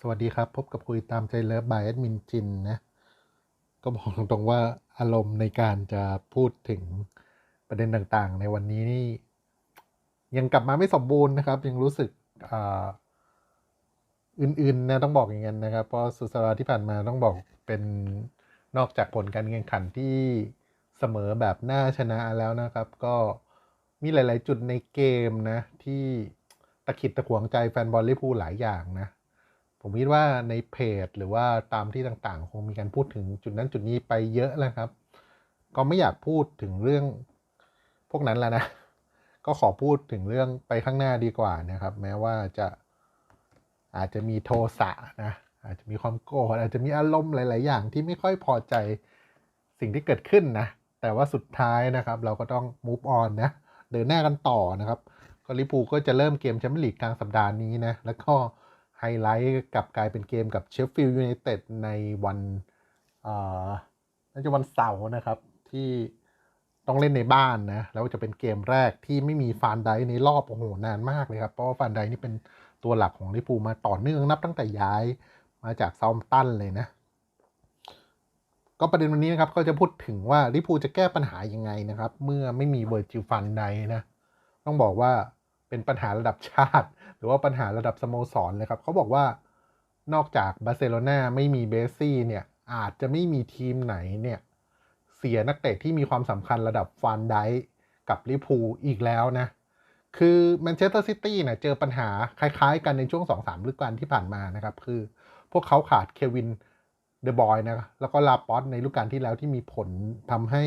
สวัสดีครับ พบกับคุยตามใจเลิฟบายแอดมินจินนะ ก็บอกตรงๆว่าอารมณ์ในการจะพูดถึงประเด็นต่างๆ ในวันนี้นี่ ยังกลับมาไม่สมบูรณ์นะครับ ยังรู้สึกอื่นๆนะต้องบอกอย่างนั้นนะครับ เพราะสุดสัปดาห์ที่ผ่านมาต้องบอกเป็นนอกจากผลการแข่งขันที่เสมอแบบน่าชนะแล้วนะครับ ก็มีหลาย ๆ จุดในเกมนะ ที่ตะขิดตะขวงใจแฟนบอลลิเวอร์พูลหลายอย่างนะ ผมคิดว่าในเพจหรือว่าตามที่ต่างๆ คงมีการพูดถึงจุดนั้นจุดนี้ไปเยอะแล้วครับ ก็ไม่อยากพูดถึงเรื่องพวกนั้นแล้วนะ ก็ขอพูดถึงเรื่องไปข้างหน้าดีกว่านะครับ แม้ว่าจะอาจจะมีโทสะนะอาจจะมีความโกรธอาจจะมีอารมณ์หลาย ๆ อย่างที่ไม่ค่อยพอใจสิ่งที่เกิดขึ้นนะ แต่ว่าสุดท้ายนะครับ เราก็ต้อง move on นะ เดินหน้ากันต่อนะครับ ก็ลิเวอร์พูก็จะเริ่มเกมแชมเปี้ยนลีกกลางสัปดาห์นี้นะ แล้วก็ ไฮไลท์กลับกลายเป็นเกมกับเชฟฟิลด์ยูไนเต็ดในวันน่าจะวันเสาร์นะครับ ที่ต้องเล่นในบ้านนะ แล้วจะเป็นเกมแรกที่ไม่มีฟานไดในรอบโอ้โหนานมากเลยครับ เพราะว่าฟานไดนี่เป็นตัวหลักของลิเวอร์พูมาต่อเนื่องนับตั้งแต่ย้ายมาจากซอมตันเลยนะ ก็ประเด็นวันนี้นะครับ ก็จะพูดถึงว่าลิเวอร์พูจะแก้ปัญหายังไงนะครับ เมื่อไม่มีเวอร์จิลฟันไดนะ ต้องบอกว่าเป็นปัญหาระดับชาติ หรือว่าปัญหาระดับสโมสรเลยครับเขาบอกว่านอกจากบาร์เซโลนาไม่มีเบสซี่เนี่ยอาจจะไม่มีทีมไหนเนี่ยเสียนักเตะที่มีความสำคัญระดับฟานไดกับลิพูอีกแล้วนะ คือแมนเชสเตอร์ซิตี้เนี่ยเจอปัญหาคล้ายๆ กันในช่วง 2-3ฤดูกาลที่ผ่านมานะครับ คือพวกเขาขาดเควินเดอะบอยนะ แล้วก็ลาปอสในฤดูกาลที่แล้วที่มีผลทำให้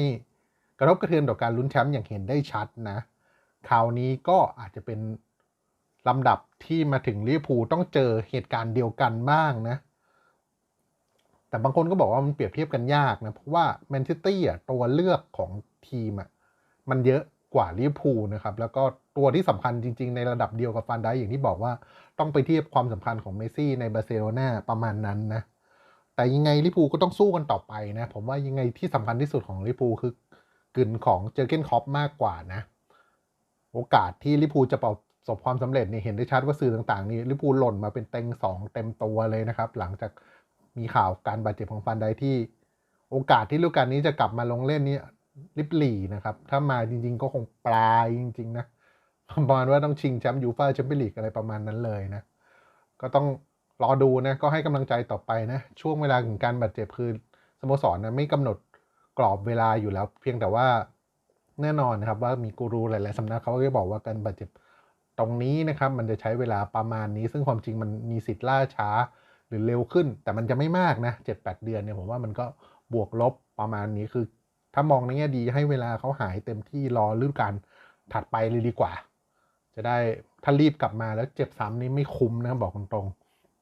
กระทบกระเทือนต่อการลุ้นแชมป์อย่างเห็นได้ชัดนะ คราวนี้ก็อาจจะเป็น ลำดับที่มาถึงลิเวอร์พูลต้องเจอเหตุการณ์เดียวกันบ้างนะ แต่บางคนก็บอกว่ามันเปรียบเทียบกันยากนะ เพราะว่าแมนเชสเตอร์อะตัวเลือกของทีมอะมันเยอะกว่าลิเวอร์พูลนะครับ แล้วก็ตัวที่สำคัญจริง ๆ ในระดับเดียวกับฟานไดอย่างที่บอกว่าต้องไปเทียบความสำคัญของเมซี่ในบาร์เซโลนาประมาณนั้นนะ แต่ยังไงลิเวอร์พูลก็ต้องสู้กันต่อไปนะ ผมว่ายังไงที่สำคัญที่สุดของลิเวอร์พูลคือกึ่นของเจอเกนคอปมากกว่านะ โอกาสที่ลิเวอร์พูลจะเประ สบความสำเร็จเนี่ยเห็นได้ชัดว่าสื่อต่างๆ นี่ลิเวอร์พูลหล่นมาเป็นเต็งสองเต็มตัวเลยนะครับ หลังจากมีข่าวการบาดเจ็บของฟันไดที่ โอกาสที่ฤดูกาลนี้จะกลับมาลงเล่นนี่ลิบหลีนะครับ ถ้ามาจริง ๆ ก็คงปลายจริง ๆ นะประมาณว่าต้องชิงแชมป์ยูฟ่าแชมเปี้ยนลีกอะไรประมาณนั้นเลยนะ ก็ต้องรอดูนะ ก็ให้กำลังใจต่อไปนะ ช่วงเวลาของการบาดเจ็บคือสโมสรนะไม่กำหนดกรอบเวลาอยู่แล้ว เพียงแต่ว่าแน่นอนนะครับว่ามีกูรูหลาย ๆสำนักเขาก็จะบอกว่าการบาดเจ็บ ตรงนี้นะครับมันจะใช้เวลาประมาณนี้ ซึ่งความจริงมันมีสิทธิ์ล่าช้าหรือเร็วขึ้น แต่มันจะไม่มากนะเจ็ดแปดเดือนเนี่ยผมว่ามันก็บวกลบประมาณนี้คือ ถ้ามองในแง่ดีให้เวลาเขาหายเต็มที่รอฤดูกาลถัดไปเลยดีกว่า จะได้ถ้ารีบกลับมาแล้วเจ็บซ้ำนี่ไม่คุ้มนะบอกตรง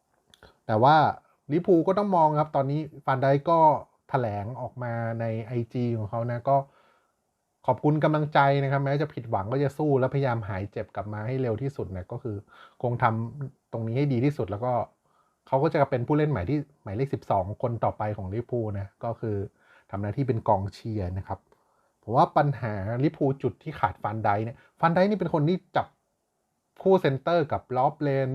ๆแต่ว่าลิปูก็ต้องมองครับ ตอนนี้ฟานไดก็แถลงออกมาใน IG ของเขานะก็ ขอบคุณกำลังใจนะครับ แม้จะผิดหวังก็จะสู้และพยายามหายเจ็บกลับมาให้เร็วที่สุดนะก็คือ คงทำตรงนี้ให้ดีที่สุดแล้วก็เขาก็จะเป็นผู้เล่นใหม่ที่หมายเลข 12 คนต่อไปของลิปูนะก็คือทำหน้าที่เป็นกองเชียร์นะครับผมว่าปัญหาลิปูจุดที่ขาดฟันไดเนี่ยฟันไดนี่เป็นคนที่จับคู่เซนเตอร์กับลอฟเลน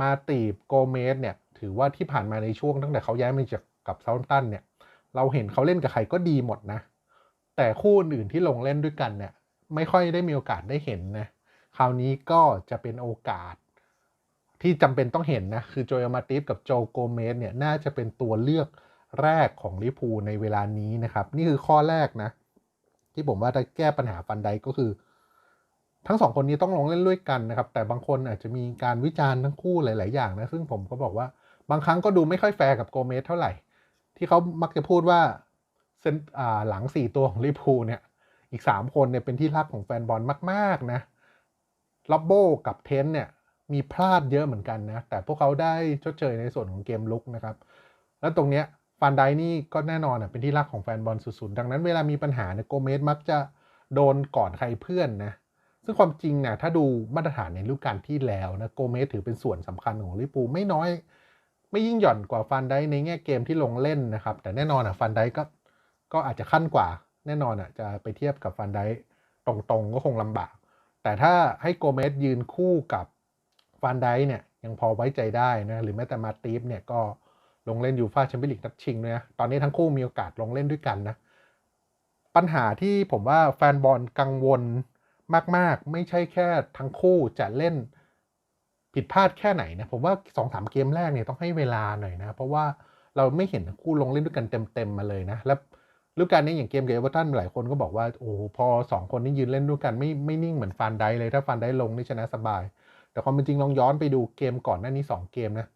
มาตีบโกเมสเนี่ยถือว่าที่ผ่านมาในช่วงตั้งแต่เขาย้ายมาจากกับเซาท์ตันเนี่ยเราเห็นเขาเล่นกับใครก็ดีหมดนะ แต่คู่อื่นที่ลงเล่นด้วยกันเนี่ยไม่ค่อยได้มีโอกาสได้เห็นนะคราวนี้ก็จะเป็นโอกาสที่จำเป็นต้องเห็นนะ คือโจยมาติฟกับโจโกเมสเนี่ยน่าจะเป็นตัวเลือกแรกของลิปูในเวลานี้นะครับ นี่คือข้อแรกนะ ที่ผมว่าจะแก้ปัญหาฟันไดก็คือ ทั้งสองคนนี้ต้องลงเล่นด้วยกันนะครับ แต่บางคนอาจจะมีการวิจารณ์ทั้งคู่หลาย ๆ อย่างนะ ซึ่งผมก็บอกว่าบางครั้งก็ดูไม่ค่อยแฟร์กับโกเมสเท่าไหร่ ที่เขามักจะพูดว่า เซนหลังสี่ตัวของลิพูเนี่ยอีกสามคนเนี่ยเป็นที่รักของแฟนบอลมาก ๆ นะล็อบโบกับเทนเนี่ยมีพลาดเยอะเหมือนกันนะ แต่พวกเขาได้ชดเชยในส่วนของเกมลุกนะครับ แล้วตรงเนี้ยฟานไดนี่ก็แน่นอนอะเป็นที่รักของแฟนบอลสุด ๆ ดังนั้นเวลามีปัญหาเนี่ยโกเมสมักจะโดนก่อนใครเพื่อนนะซึ่งความจริงเนี่ยถ้าดูมาตรฐานในฤดูกาลที่แล้วนะโกเมสถือเป็นส่วนสำคัญของลิปูไม่น้อย ไม่ยิ่งหย่อนกว่าฟันไดในแง่เกมที่ลงเล่นนะครับ แต่แน่นอนอะฟันไดก็ ก็อาจจะขั้นกว่าแน่นอนอะจะไปเทียบกับฟันไดตรงๆก็คงลำบาก แต่ถ้าให้โกเมสยืนคู่กับฟันไดเนี่ยยังพอไว้ใจได้นะหรือแม้แต่มาตีฟเนี่ยก็ลงเล่นยูฟาแชมเปี้ยนลีกนัดชิงด้วยนะตอนนี้ทั้งคู่มีโอกาสลงเล่นด้วยกันนะ ปัญหาที่ผมว่าแฟนบอลกังวลมาก ๆ ไม่ใช่แค่ทั้งคู่จะเล่นผิดพลาดแค่ไหนนะผมว่าสองสามเกมแรกเนี่ยต้องให้เวลาหน่อยนะ เพราะว่าเราไม่เห็นทั้งคู่ลงเล่นด้วยกันเต็ม ๆ มาเลยนะ แล้ว ฤดูกาลนี้อย่างเกมกับเอเวอร์ตันหลายคนก็บอกว่าโอ้โหพอสองคนนี้ยืนเล่นด้วยกันไม่ไม่นิ่งเหมือนฟานได้เลยถ้าฟานได้ลงนี่ชนะสบาย แต่ความเป็นจริงลองย้อนไปดูเกมก่อนหน้านี้ 2 เกมนะ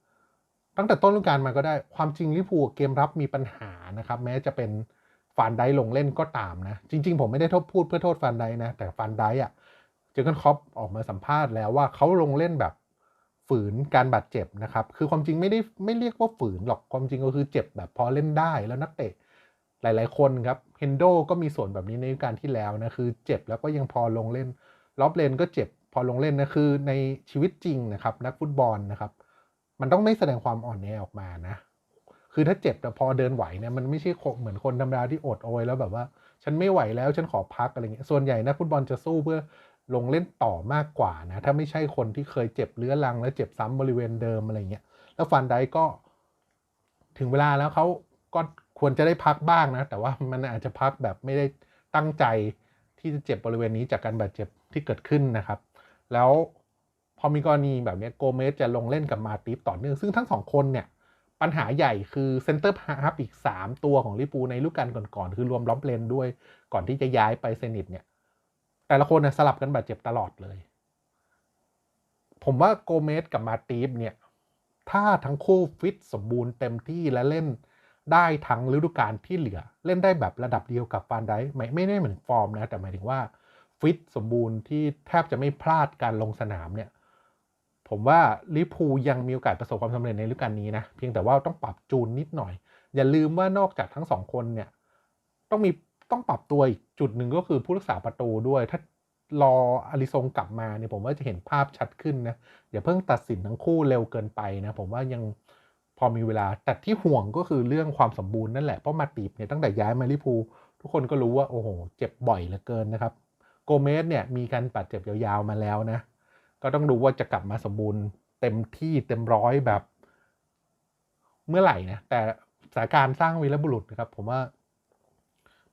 ตั้งแต่ต้นฤดูกาลมาก็ได้ความจริงลิพูเกมรับมีปัญหานะครับแม้จะเป็นฟานไดลงเล่นก็ตามนะ จริง ๆ ผมไม่ได้โทษพูดเพื่อโทษฟานไดนะ แต่ฟานไดอะเจอร์เกนคอปออกมาสัมภาษณ์แล้วว่าเขาลงเล่นแบบฝืนการบาดเจ็บนะครับ คือความจริงไม่ได้ไม่เรียกว่าฝืนหรอก ความจริงก็คือเจ็บแบบพอเล่นได้แล้วนักเตะ หลาย ๆ คนครับเฮนโดก็มีส่วนแบบนี้ในกาลที่แล้วนะคือเจ็บแล้วก็ยังพอลงเล่นล็อบเลนก็เจ็บพอลงเล่นนะคือในชีวิตจริงนะครับนักฟุตบอลนะครับ มันต้องไม่แสดงความอ่อนแอออกมานะ คือถ้าเจ็บแต่พอเดินไหวเนี่ยมันไม่ใช่เหมือนคนธรรมดาที่อดโอยแล้วแบบว่า ฉันไม่ไหวแล้วฉันขอพักอะไรเงี้ยส่วนใหญ่นักฟุตบอลจะสู้เพื่อลงเล่นต่อมากกว่านะ ถ้าไม่ใช่คนที่เคยเจ็บเรื้อรัง แล้วเจ็บซ้ำบริเวณเดิมอะไรเงี้ยแล้วฟันไดก็ถึงเวลาแล้วเขาก็ ควรจะได้พักบ้างนะ แต่ว่ามันอาจจะพักแบบไม่ได้ตั้งใจที่จะเจ็บบริเวณนี้จากการบาดเจ็บที่เกิดขึ้นนะครับ แล้วพอมีกรณีแบบนี้โกเมสจะลงเล่นกับมาติฟต่อเนื่อง ซึ่งทั้งสองคนเนี่ย ปัญหาใหญ่คือเซนเตอร์ฮาร์ฟอีก 3 ตัวของลิปูในลูการก่อนๆคือรวมล็อบเลนด้วยก่อนที่จะย้ายไปเซนิตเนี่ย แต่ละคนนะสลับกันบาดเจ็บตลอดเลย ผมว่าโกเมสกับมาติฟเนี่ย ถ้าทั้งคู่ฟิตสมบูรณ์เต็มที่และเล่น ได้ทั้งฤดูกาลที่เหลือ เล่นได้แบบระดับเดียวกับฟานไดไม่ไม่ได้เหมือนฟอร์มนะ แต่หมายถึงว่าฟิตสมบูรณ์ที่แทบจะไม่พลาดการลงสนามเนี่ย ผมว่าลิพูยังมีโอกาสประสบความสำเร็จในฤดูกาลนี้นะ เพียงแต่ว่าต้องปรับจูนนิดหน่อย อย่าลืมว่านอกจากทั้งสองคนเนี่ย ต้องมีต้องปรับตัวอีกจุดหนึ่งก็คือผู้รักษาประตูด้วย ถ้ารออาริซงกลับมาเนี่ยผมว่าจะเห็นภาพชัดขึ้นนะอย่าเพิ่งตัดสินทั้งคู่เร็วเกินไปนะ ผมว่ายัง พอมีเวลาแต่ที่ห่วงก็คือเรื่องความสมบูรณ์นั่นแหละ เพราะมาติบเนี่ยตั้งแต่ย้ายมาลิพูทุกคนก็รู้ว่า โอ้โห เจ็บบ่อยเหลือเกินนะครับ โกเมสเนี่ยมีการบาดเจ็บยาวๆมาแล้วนะ ก็ต้องดูว่าจะกลับมาสมบูรณ์ เต็มที่เต็มร้อยแบบเมื่อไหร่นะแต่สถานการณ์สร้างวีรบุรุษนะครับ ผมว่า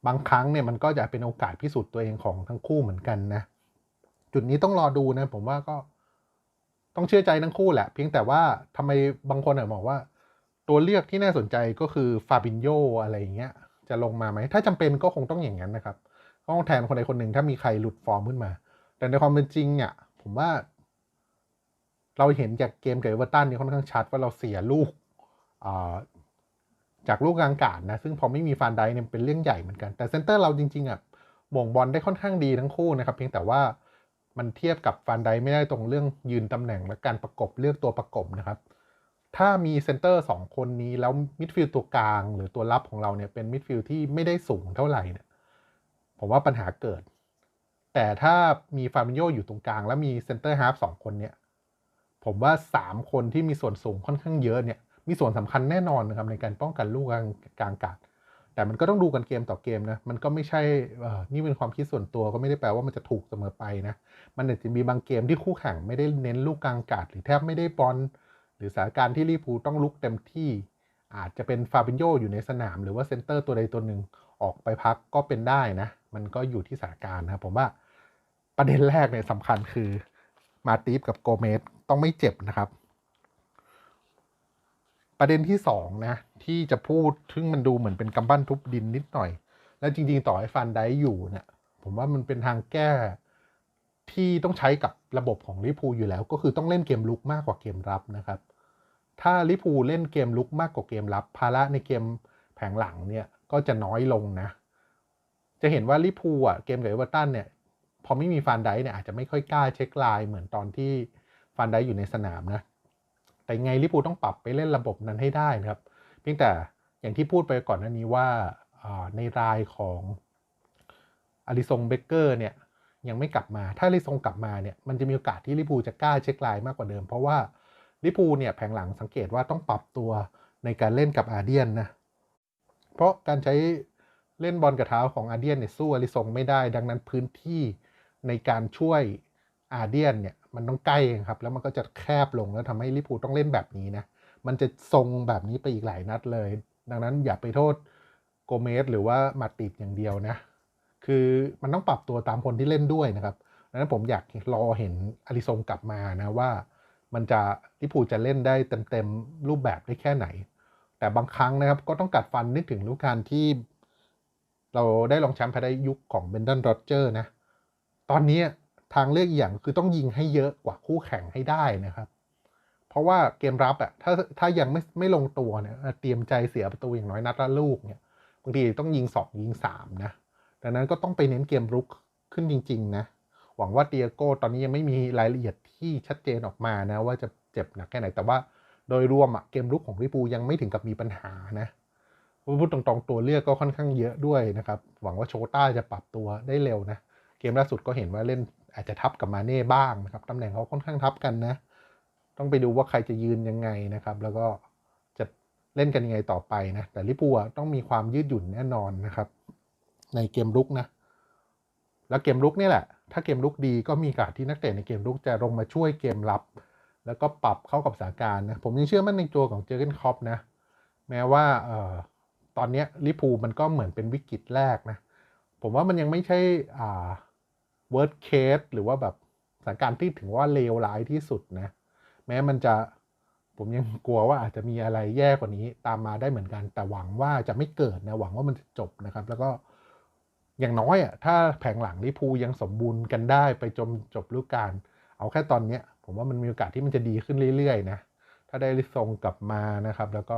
บางครั้งเนี่ยมันก็จะเป็นโอกาสพิสูจน์ตัวเองของทั้งคู่เหมือนกันนะ จุดนี้ต้องรอดูนะ ผมว่าก็ต้องเชื่อใจทั้งคู่แหละ เพียงแต่ว่าทำไมบางคนอาจบอกว่า ตัวเลือกที่น่าสนใจก็คือฟาบินโยอะไรอย่างเงี้ย จะลงมาไหม ถ้าจำเป็นก็คงต้องอย่างนั้นนะครับต้องแทนคนใดคนหนึ่งถ้ามีใครหลุดฟอร์มขึ้นมา แต่ในความเป็นจริงเนี่ยผมว่า เราเห็นจากเกมกับเอเวอร์ตันนี่ค่อนข้างชัดว่าเราเสียลูกจากลูกกลางกาดนะ ซึ่งพอไม่มีฟานไดเนี่ยเป็นเรื่องใหญ่เหมือนกัน แต่เซนเตอร์เราจริงๆอะบ่งบอลได้ค่อนข้างดีทั้งคู่นะครับ เพียงแต่ว่ามันเทียบกับฟานไดไม่ได้ตรงเรื่องยืนตำแหน่งและการประกบเลือกตัวประกบนะครับ ถ้ามีเซนเตอร์สองคนนี้แล้วมิดฟิลด์ตัวกลาง หรือตัวรับของเราเนี่ยเป็นมิดฟิลด์ที่ไม่ได้สูงเท่าไหร่เนี่ยผมว่าปัญหาเกิด แต่ถ้ามีฟาร์มิโยอยู่ตรงกลาง แล้วมีเซนเตอร์ฮาร์ฟสองคนเนี่ยผมว่า 3 คนที่มีส่วนสูงค่อนข้างเยอะเนี่ยมีส่วนสำคัญแน่นอนนะครับในการป้องกันลูกกลางกลางกาดแต่มันก็ต้องดูกันเกมต่อเกมนะ มันก็ไม่ใช่นี่เป็นความคิดส่วนตัวก็ไม่ได้แปลว่ามันจะถูกเสมอไปนะ มันอาจจะมีบางเกมที่คู่แข่งไม่ได้เน้นลูกกลางกาดหรือแทบไม่ได้บอล รือสถานการณ์ที่ลีพูต้องลุกเต็มที่ อาจจะเป็นฟาบินโยอยู่ในสนาม หรือว่าเซนเตอร์ตัวใดตัวหนึ่งออกไปพักก็เป็นได้นะ มันก็อยู่ที่สถานการณ์นะผมว่าประเด็นแรกเนี่ยสำคัญคือมาตีฟกับโกเมสต้องไม่เจ็บนะครับ ประเด็นที่สองนะที่จะพูดซึ่งมันดูเหมือนเป็นกำปั้นทุบดินนิดหน่อย แล้วจริงๆต่อให้ฟันได้อยู่เนี่ยผมว่ามันเป็นทางแก้ที่ต้องใช้กับระบบของลิพูอยู่แล้ว ก็คือต้องเล่นเกมลุกมากกว่าเกมรับนะครับ ถ้าลิพูเล่นเกมลุกมากกว่าเกมรับ ภาระในเกมแผงหลังเนี่ยก็จะน้อยลงนะ จะเห็นว่าลิพูอะเกมกับเอเวอร์ตันเนี่ยพอไม่มีฟานไดเนี่ยอาจจะไม่ค่อยกล้าเช็คไลน์เหมือนตอนที่ฟานไดอยู่ในสนามนะ แต่ไงลิพูต้องปรับไปเล่นระบบนั้นให้ได้นะครับ เพียงแต่อย่างที่พูดไปก่อนหน้านี้ว่าในรายของอาริซงเบเกอร์เนี่ยยังไม่กลับมา ถ้าอลิซงกลับมาเนี่ยมันจะมีโอกาสที่ลิพูจะกล้าเช็คไลน์มากกว่าเดิม เพราะว่า ลิพูเนี่ยแผงหลังสังเกตว่าต้องปรับตัวในการเล่นกับอาเดียนนะ เพราะการใช้เล่นบอลกระเท้าของอาเดียนเนี่ยสู้อาริซงไม่ได้ ดังนั้นพื้นที่ในการช่วยอาเดียนเนี่ยมันต้องใกล้ครับ แล้วมันก็จะแคบลงแล้วทำให้ลิเวอร์พูต้องเล่นแบบนี้นะ มันจะทรงแบบนี้ไปอีกหลายนัดเลย ดังนั้นอย่าไปโทษโกเมสหรือว่ามาติดอย่างเดียวนะ คือมันต้องปรับตัวตามคนที่เล่นด้วยนะครับดังนั้นผมอยากรอเห็นอาริซงกลับมานะว่า มันจะลิพูจะเล่นได้เต็มๆรูปแบบได้แค่ไหน แต่บางครั้งนะครับก็ต้องกัดฟันนึกถึงลูกการที่ เราได้รองแชมป์ภายในยุคของเบนดันโรเจอร์นะ ตอนนี้ทางเลือกอย่างคือต้องยิงให้เยอะกว่าคู่แข่งให้ได้นะครับ เพราะว่าเกมรับอะถ้าถ้ายังไม่ไม่ลงตัวเนี่ยเตรียมใจเสียประตูอย่างน้อยนัดละลูกเนี่ยบางทีต้องยิงสองยิงสามนะ ดังนั้นก็ต้องไปเน้นเกมรุกขึ้นจริง ๆ นะ หวังว่าเตียโก้ตอนนี้ยังไม่มีรายละเอียด ที่ชัดเจนออกมานะว่าจะเจ็บหนักแค่ไหน แต่ว่าโดยรวมอะเกมรุกของลิเวอร์พูยังไม่ถึงกับมีปัญหานะพูดตรงๆตัวเลือกก็ค่อนข้างเยอะด้วยนะครับ หวังว่าโชต้าจะปรับตัวได้เร็วนะ เกมล่าสุดก็เห็นว่าเล่นอาจจะทับกับมาเน่บ้างนะครับตำแหน่งเขาค่อนข้างทับกันนะ ต้องไปดูว่าใครจะยืนยังไงนะครับ แล้วก็จะเล่นกันยังไงต่อไปนะ แต่ลิปูต้องมีความยืดหยุ่นแน่นอนนะครับ ในเกมลุกนะ แล้วเกมลุกนี่แหละ ถ้าเกมลุกดีก็มีโอกาสที่นักเตะในเกมลุกจะลงมาช่วยเกมรับ แล้วก็ปรับเข้ากับสถานการณ์นะผมยังเชื่อมั่นในตัวของเจอเกนคอปนะ แม้ว่าเอ่อตอนนี้ลิปูมันก็เหมือนเป็นวิกฤตแรกนะ ผมว่ามันยังไม่ใช่อ่า worst case หรือว่าแบบสถานการณ์ที่ถึงว่าเลวร้ายที่สุดนะ แม้มันจะผมยังกลัวว่าอาจจะมีอะไรแย่กว่านี้ตามมาได้เหมือนกัน แต่หวังว่าจะไม่เกิดนะหวังว่ามันจะจบนะครับ แล้วก็ อย่างน้อยอะถ้าแผงหลังลิพูยังสมบูรณ์กันได้ไปจนจบฤดูกาลเอาแค่ตอนเนี้ย ผมว่ามันมีโอกาสที่มันจะดีขึ้นเรื่อยๆนะถ้าได้ลิซงกลับมานะครับ แล้วก็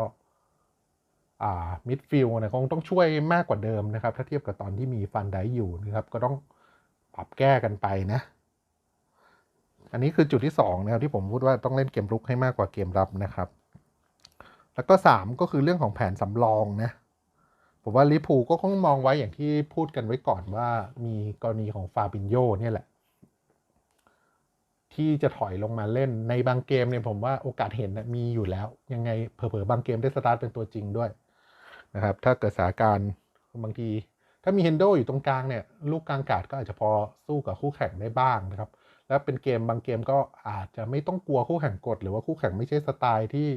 อ่ามิดฟิลด์นะคงต้องช่วยมากกว่าเดิมนะครับ ถ้าเทียบกับตอนที่มีฟันไดอยู่นะครับ ก็ต้องปรับแก้กันไปนะ อันนี้คือจุดที่2นะครับที่ผมพูดว่าต้องเล่นเกมรุกให้มากกว่าเกมรับนะครับ แล้วก็ 3 ก็คือเรื่องของแผนสำรองนะ ผมว่าลิพูก็คงมองไว้อย่างที่พูดกันไว้ก่อนว่ามีกรณีของฟาบินโยเนี่ยแหละ ที่จะถอยลงมาเล่นในบางเกมเนี่ยผมว่าโอกาสเห็นนะมีอยู่แล้ว ยังไงเผลอๆบางเกมได้สตาร์ทเป็นตัวจริงด้วยนะครับถ้าเกิดสถานการณ์บางที ถ้ามีเฮนโดอยู่ตรงกลางเนี่ย ลูกกลางกาดก็อาจจะพอสู้กับคู่แข่งได้บ้างนะครับ แล้วเป็นเกมบางเกมก็อาจจะไม่ต้องกลัวคู่แข่งกด หรือว่าคู่แข่งไม่ใช่สไตล์ที่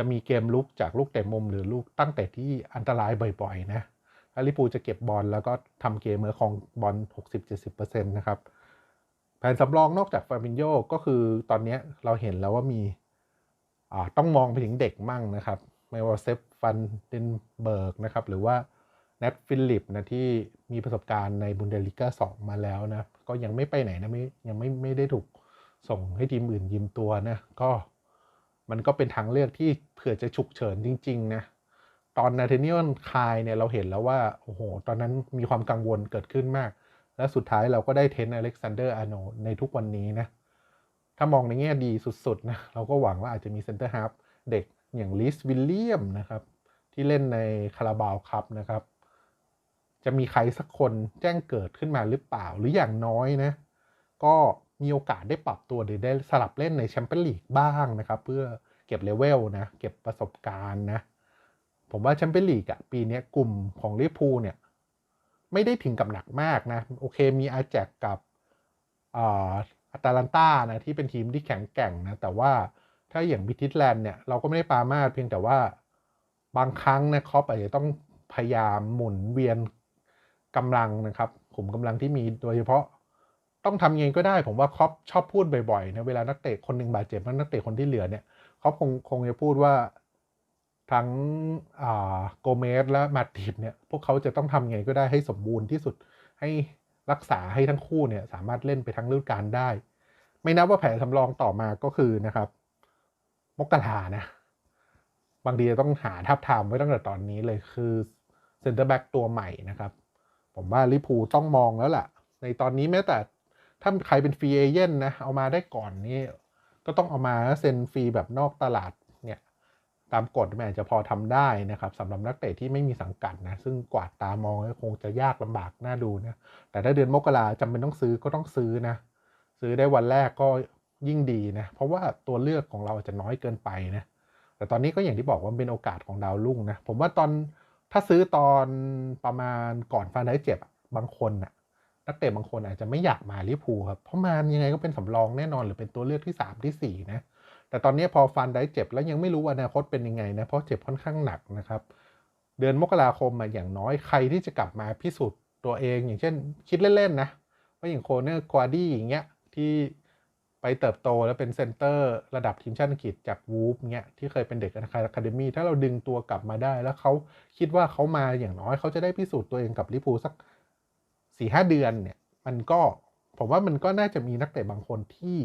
จะมีเกมลุกจากลูกเตะมุมหรือลูกตั้งแต่ที่อันตรายบ่อยๆนะอาลิปูจะเก็บบอลแล้วก็ทำเกมเมื่อของบอล 60-70%นะครับ แผนสำรองนอกจากฟาบินโยก็คือตอนนี้เราเห็นแล้วว่ามีต้องมองไปถึงเด็กมั่งนะครับ ไม่ว่าเซฟฟันเดนเบิร์กนะครับ หรือว่าแนทฟิลิปนะที่มีประสบการณ์ในบุนเดลิก้า2 มาแล้วนะ ก็ยังไม่ไปไหนนะไม่ยังไม่ไม่ได้ถูกส่งให้ทีมอื่นยืมตัวนะ ก็ มันก็เป็นทางเลือกที่เผื่อจะฉุกเฉินจริง ๆ นะ ตอนนาเทเนียลคายเนี่ยเราเห็นแล้วว่าโอ้โห ตอนนั้นมีความกังวลเกิดขึ้นมาก และสุดท้ายเราก็ได้เทนอเล็กซานเดอร์อาโนในทุกวันนี้นะ ถ้ามองในแง่ดีสุดๆนะเราก็หวังว่าอาจจะมีเซนเตอร์ฮาฟเด็กอย่างลิสวิลเลียมนะครับ ที่เล่นในคาราบาวคัพนะครับ จะมีใครสักคนแจ้งเกิดขึ้นมาหรือเปล่าหรืออย่างน้อยนะ ก็ มีโอกาสได้ปรับตัวหรือได้สลับเล่นในแชมเปี้ยนลีกบ้างนะครับ เพื่อเก็บเลเวลนะ เก็บประสบการณ์นะ ผมว่าแชมเปี้ยนลีกอะปีนี้กลุ่มของลิเวอร์พูลเนี่ย ไม่ได้ถึงกับหนักมากนะ โอเคมีอาแจกกับอัตแลนตานะที่เป็นทีมที่แข็งแกร่งนะ แต่ว่าถ้าอย่างบิทิสแลนด์เนี่ยเราก็ไม่ได้ปามาเพียงแต่ว่าบางครั้งนะครอปอาจจะต้องพยายามหมุนเวียนกำลังนะครับขุมกำลังที่มีโดยเฉพาะ ต้องทำยังไงก็ได้ผมว่าครอปชอบพูดบ่อยๆนะเวลานักเตะคนหนึ่งบาดเจ็บแล้วนักเตะคนที่เหลือเนี่ยครอปคงคงจะพูดว่าทั้งโกเมสและมาติดเนี่ยพวกเขาจะต้องทำยังไงก็ได้ให้สมบูรณ์ที่สุดให้รักษาให้ทั้งคู่เนี่ยสามารถเล่นไปทั้งฤดูกาลได้ ไม่นับว่าแผนสำรองต่อมาก็คือนะครับ มกรานะ บางทีจะต้องหาทับทามไว้ตั้งแต่ตอนนี้เลยคือเซนเตอร์แบ็กตัวใหม่นะครับ ผมว่าลิพูต้องมองแล้วล่ะ ในตอนนี้แม้แต่ ถ้าใครเป็นฟรีเอเย่นนะเอามาได้ก่อนนี่ก็ต้องเอามาเซ็นฟรีแบบนอกตลาดเนี่ยตามกฎมันอาจจะพอทำได้นะครับสำหรับนักเตะที่ไม่มีสังกัดนะซึ่งกวาดตามองคงจะยากลำบากน่าดูนะแต่ถ้าเดือนมกราจำเป็นต้องซื้อก็ต้องซื้อนะซื้อได้วันแรกก็ยิ่งดีนะ เพราะว่าตัวเลือกของเราจะน้อยเกินไปนะ แต่ตอนนี้ก็อย่างที่บอกว่าเป็นโอกาสของดาวรุ่งนะ ผมว่าตอนถ้าซื้อตอนประมาณก่อนฟานได้เจ็บบางคนนะ่ะ นักเตะบางคนอาจจะไม่อยากมาลิพูครับเพราะมายังไงก็เป็นสำรองแน่นอนหรือเป็นตัวเลือกที่ 3 ที่ 4 นะ แต่ตอนนี้พอฟันได้เจ็บแล้วยังไม่รู้อนาคตเป็นยังไงนะเพราะเจ็บค่อนข้างหนักนะครับเดือนมกราคมมาอย่างน้อยใครที่จะกลับมาพิสูจน์ตัวเอง อย่างเช่น คิดเล่นๆนะว่าอย่างโคเนอร์ควาดี้อย่างเงี้ยที่ไปเติบโตแล้วเป็นเซนเตอร์ระดับทีมชาติอังกฤษจากวูฟเงี้ยที่เคยเป็นเด็กอะคาเดมี่ถ้าเราดึงตัวกลับมาได้ แล้วเขาคิดว่าเขามาอย่างน้อยเขาจะได้พิสูจน์ตัวเองกับลิเวอร์พูสัก สี่ห้าเดือนเนี่ยมันก็ผมว่ามันก็น่าจะมีนักเตะบางคนที่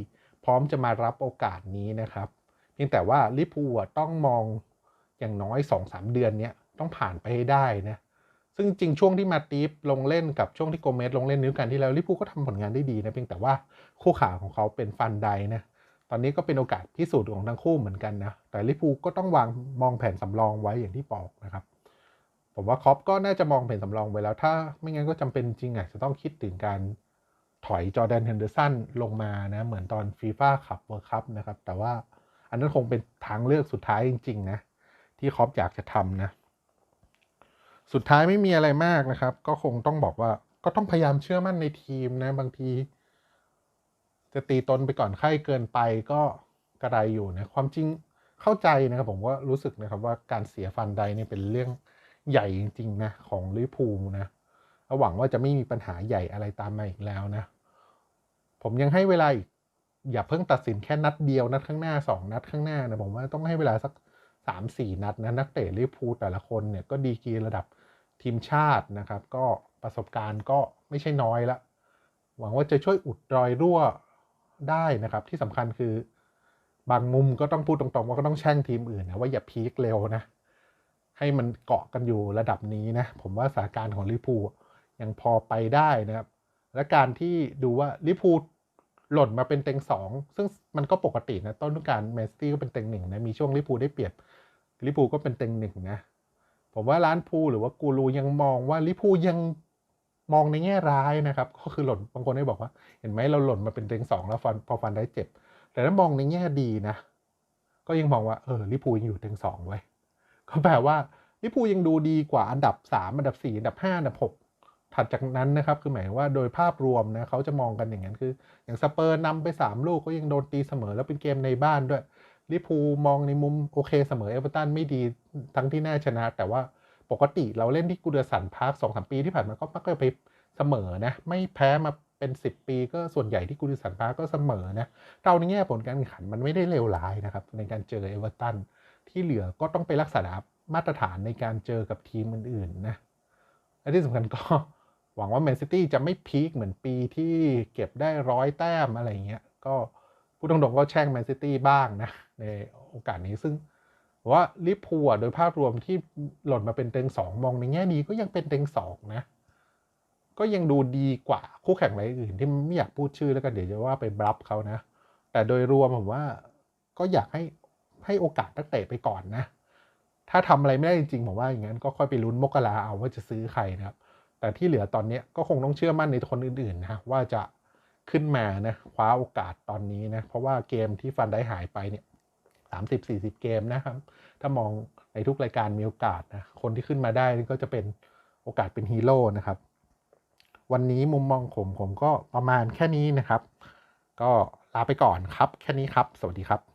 พร้อมจะมารับโอกาสนี้นะครับเพียงแต่ว่าลิเวอร์พูต้องมองอย่างน้อยสองสามเดือนเนี้ยต้องผ่านไปให้ได้นะซึ่งจริงช่วงที่มาตีฟลงเล่นกับช่วงที่โกเมสลงเล่นนิ้วกันที่แล้วลิปูก็ทำผลงานได้ดีนะเพียงแต่ว่าคู่ขาของเขาเป็นฟันไดนะตอนนี้ก็เป็นโอกาสพิสูจน์ของทั้งคู่เหมือนกันนะแต่ลิปูก็ต้องวางมองแผนสำรองไว้อย่างที่บอกนะครับ ผมว่าคอปก็น่าจะมองแผนสำรองไว้แล้ว ถ้าไม่งั้นก็จำเป็นจริงอะจะต้องคิดถึงการถอยจอแดนเฮนเดอร์สันลงมานะ เหมือนตอนฟีฟ่าคัพเวิร์คัพนะครับ แต่ว่าอันนั้นคงเป็นทางเลือกสุดท้ายจริง ๆ นะ ที่คอปอยากจะทำนะ สุดท้ายไม่มีอะไรมากนะครับ ก็คงต้องบอกว่าก็ต้องพยายามเชื่อมั่นในทีมนะ บางที จะตีตนไปก่อนไข้เกินไปก็กระไรอยู่นะ ความจริงเข้าใจนะครับ ผมว่ารู้สึกนะครับว่าการเสียฟันไดนี่เป็นเรื่อง ใหญ่จริงๆนะของลิเวอร์พูลนะหวังว่าจะไม่มีปัญหาใหญ่อะไรตามมาอีกแล้วนะ ผมยังให้เวลาอีก อย่าเพิ่งตัดสินแค่นัดเดียวนัดข้างหน้าสองนัดข้างหน้านะผมว่าต้องให้เวลาสักสามสี่นัดนะนักเตะลิเวอร์พูลแต่ละคนเนี่ยก็ดีกีระดับทีมชาตินะครับ ก็ประสบการณ์ก็ไม่ใช่น้อยละ หวังว่าจะช่วยอุดรอยรั่วได้นะครับ ที่สำคัญคือบางมุมก็ต้องพูดตรงๆ ว่าก็ต้องแช่งทีมอื่นนะว่าอย่าพีคเร็วนะ ให้มันเกาะกันอยู่ระดับนี้นะ ผมว่าสถานการณ์ของลิปูยังพอไปได้นะครับ และการที่ดูว่าลิปูหล่นมาเป็นเต็งสองซึ่งมันก็ปกตินะ ต้นทุกการเมสซี่ก็เป็นเต็งหนึ่งนะ มีช่วงลิปูได้เปรียบลิปูก็เป็นเต็งหนึ่งนะ ผมว่าร้านพูหรือว่ากูรูยังมองว่าลิพูยังมองในแง่ร้ายนะครับ ก็คือหล่นบางคนได้บอกว่า เห็นไหมเราหล่นมาเป็นเต็งสองแล้วฟันพอฟันได้เจ็บ แต่ถ้ามองในแง่ดีนะ ก็ยังมองว่าเออลิพูยังอยู่เต็งสองไว้ ก็แปลว่าลิพูยังดูดีกว่าอันดับสามอันดับสี่อันดับห้าอันดับหกถัดจากนั้นนะครับ คือหมายว่าโดยภาพรวมนะเขาจะมองกันอย่างนั้นคือ อย่างสเปอร์นำไป 3 ลูกก็ยังโดนตีเสมอแล้วเป็นเกมในบ้านด้วยลิพูมองในมุมโอเคเสมอเอเวอร์ตันไม่ดีทั้งที่น่าชนะ แต่ว่าปกติเราเล่นที่กูเดสันพาร์คสองสามปีที่ผ่านมาก็มักจะไปเสมอนะ ไม่แพ้มาเป็น 10 ปีก็ส่วนใหญ่ที่กูเดสันพาร์คก็เสมอนะเราในแง่ผลการแข่งขันมันไม่ได้เลวร้ายนะครับ ในการเจอเอเวอร์ตัน ที่เหลือก็ต้องไปรักษามาตรฐานในการเจอกับทีมอื่นๆนะและที่สำคัญก็หวังว่าแมนซิตี้จะไม่พีคเหมือนปีที่เก็บได้ร้อยแต้มอะไรเงี้ย ก็ผู้ตรงๆก็แช่งแมนซิตี้บ้างนะ ในโอกาสนี้ซึ่งว่าลิพูโดยภาพรวมที่หล่นมาเป็นเต็งสองมองในแง่ดีก็ยังเป็นเต็งสองนะ ก็ยังดูดีกว่าคู่แข่งรายอื่นที่ไม่อยากพูดชื่อแล้วกันเดี๋ยวจะว่าไปบลับเขานะ แต่โดยรวมผมว่าก็อยากให้ ให้โอกาสนักเตะไปก่อนนะ ถ้าทำอะไรไม่ได้จริงๆผมว่าอย่างนั้นก็ค่อยไปลุ้นมกราเอาว่าจะซื้อใครนะครับ แต่ที่เหลือตอนนี้ก็คงต้องเชื่อมั่นในคนอื่นๆนะว่าจะขึ้นมานะคว้าโอกาสตอนนี้นะ เพราะว่าเกมที่ฟันได้หายไปเนี่ยสามสิบสี่สิบเกมนะครับ ถ้ามองในทุกรายการมีโอกาสนะ คนที่ขึ้นมาได้ก็จะเป็นโอกาสเป็นฮีโร่นะครับ วันนี้มุมมองผมผมก็ประมาณแค่นี้นะครับ ก็ลาไปก่อนครับ แค่นี้ครับ สวัสดีครับ